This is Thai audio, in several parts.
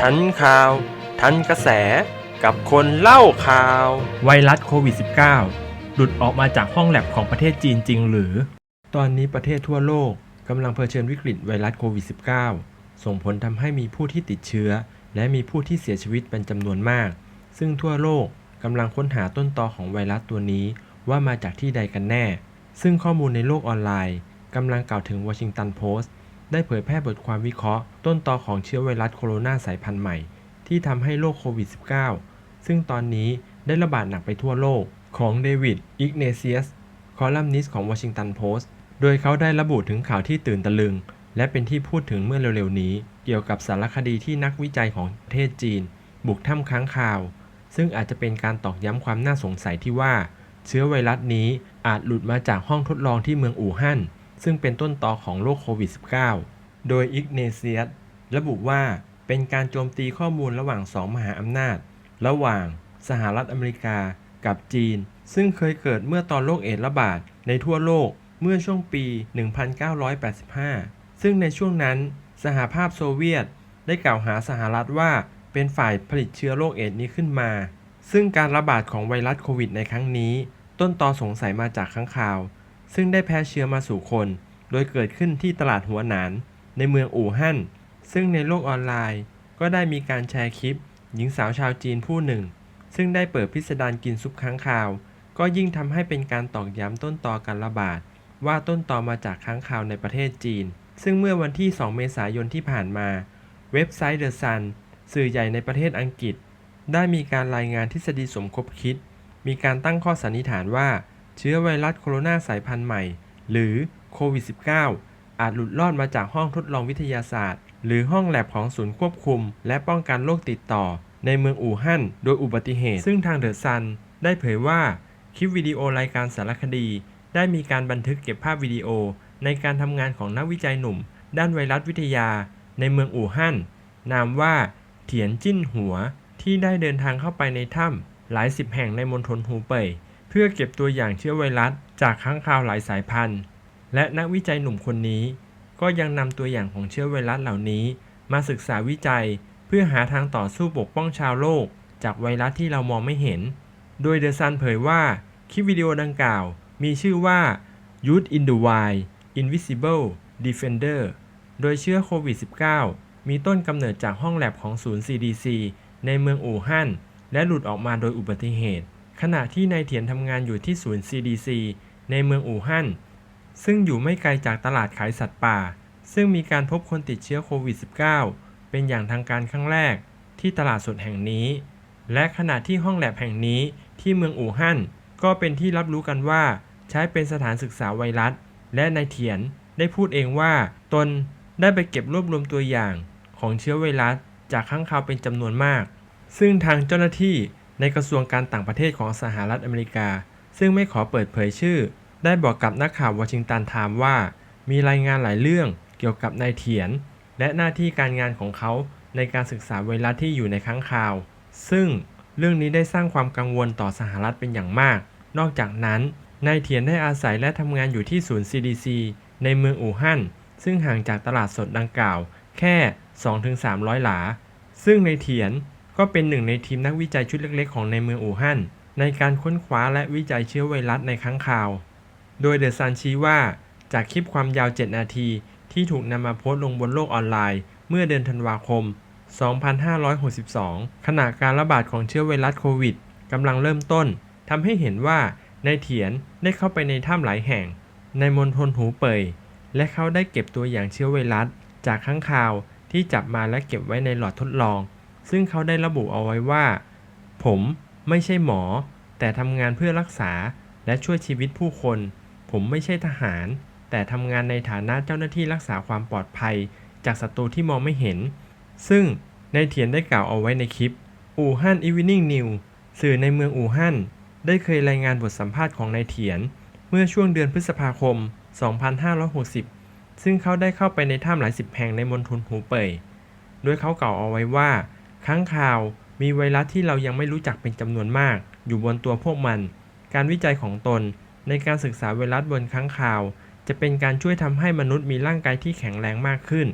ทันข่าว ทันกระแสกับคนเล่าข่าว ไวรัสโควิด -19 หลุดออกมาจากห้องแลบของประเทศจีนจริงหรือ ตอนนี้ประเทศทั่วโลกกำลังเผชิญวิกฤตไวรัสโควิด -19 ส่งผลทำให้มีผู้ที่ติดเชื้อ และมีผู้ที่เสียชีวิตเป็นจำนวนมาก ซึ่งทั่วโลกกำลังค้นหาต้นตอของไวรัสตัวนี้ว่ามาจากที่ใดกันแน่ ซึ่งข้อมูลในโลกออนไลน์กำลังกล่าวถึงวอชิงตันโพสต์ ได้เผยแพร่บทความวิเคราะห์ ต้นตอของเชื้อไวรัสโคโรนาสายพันธุ์ใหม่ ที่ทำให้โรคโควิด -19 ซึ่งตอนนี้ได้ระบาดหนักไปทั่วโลก ของเดวิด อิกเนเซียส คอลัมนิสต์ของวอชิงตันโพสต์โดยเขาได้ระบุถึงข่าวที่ตื่นตะลึง และเป็นที่พูดถึงเมื่อเร็วๆ นี้ เกี่ยวกับสารคดีที่นักวิจัยของประเทศจีน บุกถ้ำค้างคาว ซึ่งอาจจะเป็นการตอกย้ำความน่าสงสัยที่ว่า เชื้อไวรัสนี้อาจหลุดมาจากห้องทดลองที่เมืองอู่ฮั่น ซึ่งเป็นต้นตอของโรคโควิด -19 โดยอิกเนเซียสระบุว่าเป็นการโจมตีข้อมูลระหว่างสองมหาอำนาจ ระหว่างสหรัฐอเมริกากับจีน ซึ่งเคยเกิดเมื่อตอนโรคเอดส์ระบาดในทั่วโลกเมื่อช่วงปี 1985 ซึ่งในช่วงนั้นสหภาพโซเวียตได้กล่าวหาสหรัฐว่าเป็นฝ่ายผลิตเชื้อโรคเอดส์นี้ขึ้นมา ซึ่งการระบาดของไวรัสโควิดในครั้งนี้ ต้นตอสงสัยมาจากค้างคาว ซึ่งได้แพร่เชื้อมาสู่คน โดยเกิดขึ้นที่ตลาดหัวหนาน ในเมืองอู่ฮั่น ซึ่งในโลกออนไลน์ ก็ได้มีการแชร์คลิป หญิงสาวชาวจีนผู้หนึ่ง ซึ่งได้เปิดพิสดารกินซุปค้างคาว ก็ยิ่งทำให้เป็นการตอกย้ำต้นตอการระบาด ว่าต้นตอมาจากค้างคาวในประเทศจีน ซึ่งเมื่อวันที่ 2 เมษายนที่ผ่านมา เว็บไซต์ The Sun สื่อใหญ่ในประเทศอังกฤษ ได้มีการรายงานทฤษฎีสมคบคิด มีการตั้งข้อสันนิษฐานว่า เชื้อไวรัสโคโรนาสายพันธุ์ใหม่ หรือโควิด -19 อาจหลุดรอดมาจากห้องทดลองวิทยาศาสตร์ หรือห้องแลบของศูนย์ควบคุม และป้องกันโรคติดต่อ ในเมืองอู่ฮั่นโดยอุบัติเหตุ ซึ่งทางเดอะซันได้เผยว่าคลิปวิดีโอรายการสารคดี ได้มีการบันทึกเก็บภาพวิดีโอ ในการทำงานของนักวิจัยหนุ่ม ด้านไวรัสวิทยา ในเมืองอู่ฮั่นนามว่าเถียนจิ้นหัวที่ได้เดินทางเข้าไปในถ้ำหลายสิบแห่งในมณฑลหูเป่ย พื่อเก็บตัวอย่างเชื้อไวรัสจากค้างคาวหลายสายพันธุ์ และนักวิจัยหนุ่มคนนี้ ก็ยังนำตัวอย่างของเชื้อไวรัสเหล่านี้ มาศึกษาวิจัย เพื่อหาทางต่อสู้ปกป้องชาวโลก จากไวรัสที่เรามองไม่เห็น โดยเดอะซันเผยว่าคลิปวิดีโอดังกล่าว มีชื่อว่า Youth in the Wild Invisible Defender โดยเชื้อโควิด -19 มีต้นกำเนิดจากห้องแลบของศูนย์ CDC ในเมืองอู่ฮั่นและหลุดออกมาโดยอุบัติเหตุ ขณะที่นายเถียนทำงานอยู่ที่ศูนย์ CDC ในเมืองอู่ฮั่น ซึ่งอยู่ไม่ไกลจากตลาดขายสัตว์ป่า ซึ่งมีการพบคนติดเชื้อโควิด -19 เป็นอย่างทางการครั้งแรกที่ตลาดสดแห่งนี้ และขณะที่ห้องแลบแห่งนี้ที่เมืองอู่ฮั่น ก็เป็นที่รับรู้กันว่า ใช้เป็นสถานศึกษาไวรัส และนายเถียนได้พูดเองว่า ตนได้ไปเก็บรวบรวมตัวอย่างของเชื้อไวรัส จากข้างคาวเป็นจำนวนมาก ซึ่งทางเจ้าหน้าที่ ในกระทรวงการต่างประเทศของสหรัฐอเมริกา ซึ่งไม่ขอเปิดเผยชื่อ ได้บอกกับนักข่าววอชิงตันไทม์ว่า มีรายงานหลายเรื่องเกี่ยวกับนายเถียน และหน้าที่การงานของเขาในการศึกษาไวรัสที่อยู่ในค้างคาว ซึ่งเรื่องนี้ได้สร้างความกังวลต่อสหรัฐเป็นอย่างมาก นอกจากนั้นนายเถียนได้อาศัยและทำงานอยู่ที่ศูนย์ CDC ในเมืองอู่ฮั่น ซึ่งห่างจากตลาดสดดังกล่าว แค่ 2-300 หลา ซึ่งนายเถียน ก็เป็นหนึ่งในทีมนักวิจัยชุดเล็กๆ ของในเมืองอู่ฮั่น ในการค้นคว้าและวิจัยเชื้อไวรัสในค้างคาว โดยเดอะซันชี้ว่า จากคลิปความยาว 7 นาที ที่ถูกนำมาโพสต์ลงบนโลกออนไลน์ เมื่อเดือนธันวาคม 2562 ขณะการระบาดของเชื้อไวรัสโควิดกำลังเริ่มต้นทำให้เห็นว่านายเถียนได้เข้าไปในถ้ำหลายแห่ง ในมณฑลหูเป่ย และเขาได้เก็บตัวอย่างเชื้อไวรัส จากข้างคาวที่จับมาและเก็บไว้ในหลอดทดลอง ซึ่งเขาได้ระบุเอาไว้ว่า ผมไม่ใช่หมอ แต่ทำงานเพื่อรักษาและช่วยชีวิตผู้คน ผมไม่ใช่ทหาร แต่ทำงานในฐานะเจ้าหน้าที่รักษาความปลอดภัย จากศัตรูที่มองไม่เห็น ซึ่งนายเถียนได้กล่าวเอาไว้ในคลิป อู่ฮั่นอีวินิ่งนิวสื่อในเมืองอู่ฮั่นได้เคยรายงานบทสัมภาษณ์ของนายเถียน เมื่อช่วงเดือนพฤษภาคม 2560 ซึ่งเขาได้เข้าไปในถ้ำหลายสิบแห่งในมณฑลหูเป่ยโดยเขากล่าวเอาไว้ว่า ค้างคาวมีไวรัสที่เรายังไม่รู้จักเป็นจำนวนมาก อยู่บนตัวพวกมัน การวิจัยของตน ในการศึกษาไวรัสบนค้างคาว จะเป็นการช่วยทำให้มนุษย์มีร่างกายที่แข็งแรงมากขึ้น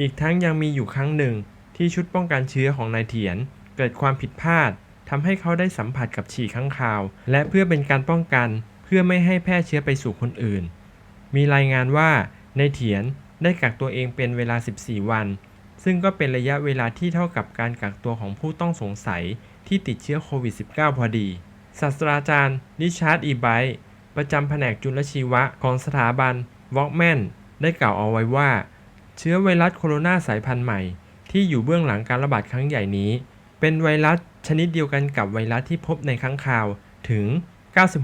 อีกทั้งยังมีอยู่ครั้งหนึ่ง ที่ชุดป้องกันเชื้อของนายเถียน เกิดความผิดพลาดทำให้เขาได้สัมผัสกับฉี่ข้างคาว และเพื่อเป็นการป้องกัน เพื่อไม่ให้แพร่เชื้อไปสู่คนอื่น มีรายงานว่านายเถียนได้กักตัวเองเป็นเวลา 14 วัน ซึ่งก็เป็นระยะเวลาที่เท่ากับการกักตัวของผู้ต้องสงสัยที่ติดเชื้อโควิด -19 พอดี ศาสตราจารย์ริชาร์ดอีไบรท์ประจำแผนกจุลชีวะของสถาบันวอกแมนได้กล่าวเอาไว้ว่า เชื้อไวรัสโคโรนาสายพันธุ์ใหม่ ที่อยู่เบื้องหลังการระบาดครั้งใหญ่นี้ เป็นไวรัสชนิดเดียวกันกับไวรัสที่พบในค้างคาวถึง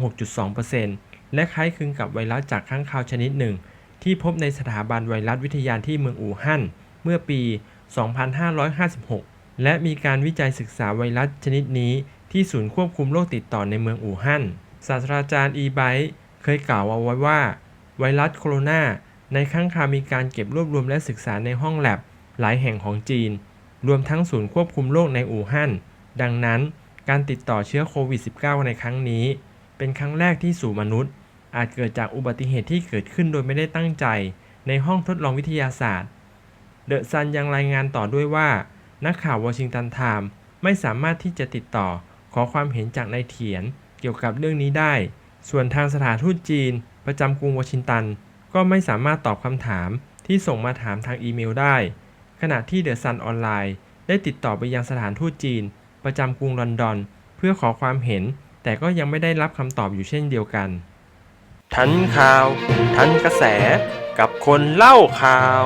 96.2%และคล้ายคลึงกับไวรัสจากค้างคาวชนิดหนึ่ง ที่พบในสถาบันไวรัสวิทยาที่เมืองอู่ฮั่นเมื่อปี 2556 และมีการวิจัยศึกษาไวรัสชนิดนี้ที่ศูนย์ควบคุมโรคติดต่อในเมืองอู่ฮั่น ศาสตราจารย์อีไบเคยกล่าวเอาไว้ว่า ไวรัสโคโรนาในครั้งคาวมีการเก็บรวบรวมและศึกษาในห้องแลบหลายแห่งของจีน รวมทั้งศูนย์ควบคุมโรคในอู่ฮั่น ดังนั้นการติดต่อเชื้อโควิด -19 ในครั้งนี้ เป็นครั้งแรกที่สู่มนุษย์ อาจเกิดจากอุบัติเหตุที่เกิดขึ้นโดยไม่ได้ตั้งใจ ในห้องทดลองวิทยาศาสตร์ เดอะซันยังรายงานต่อด้วยว่า นักข่าววอชิงตันไทม์ไม่สามารถที่จะติดต่อขอความเห็นจากนายเถียนเกี่ยวกับเรื่องนี้ได้ ส่วนทางสถานทูตจีน ประจำกรุงวอชิงตัน ก็ไม่สามารถตอบคำถามที่ส่งมาถามทางอีเมลได้ ขณะที่เดอะซันออนไลน์ได้ติดต่อไปยังสถานทูตจีน ประจำกรุงลอนดอน เพื่อขอความเห็น แต่ก็ยังไม่ได้รับคำตอบอยู่เช่นเดียวกัน ทันข่าว ทันกระแส กับคนเล่าข่าว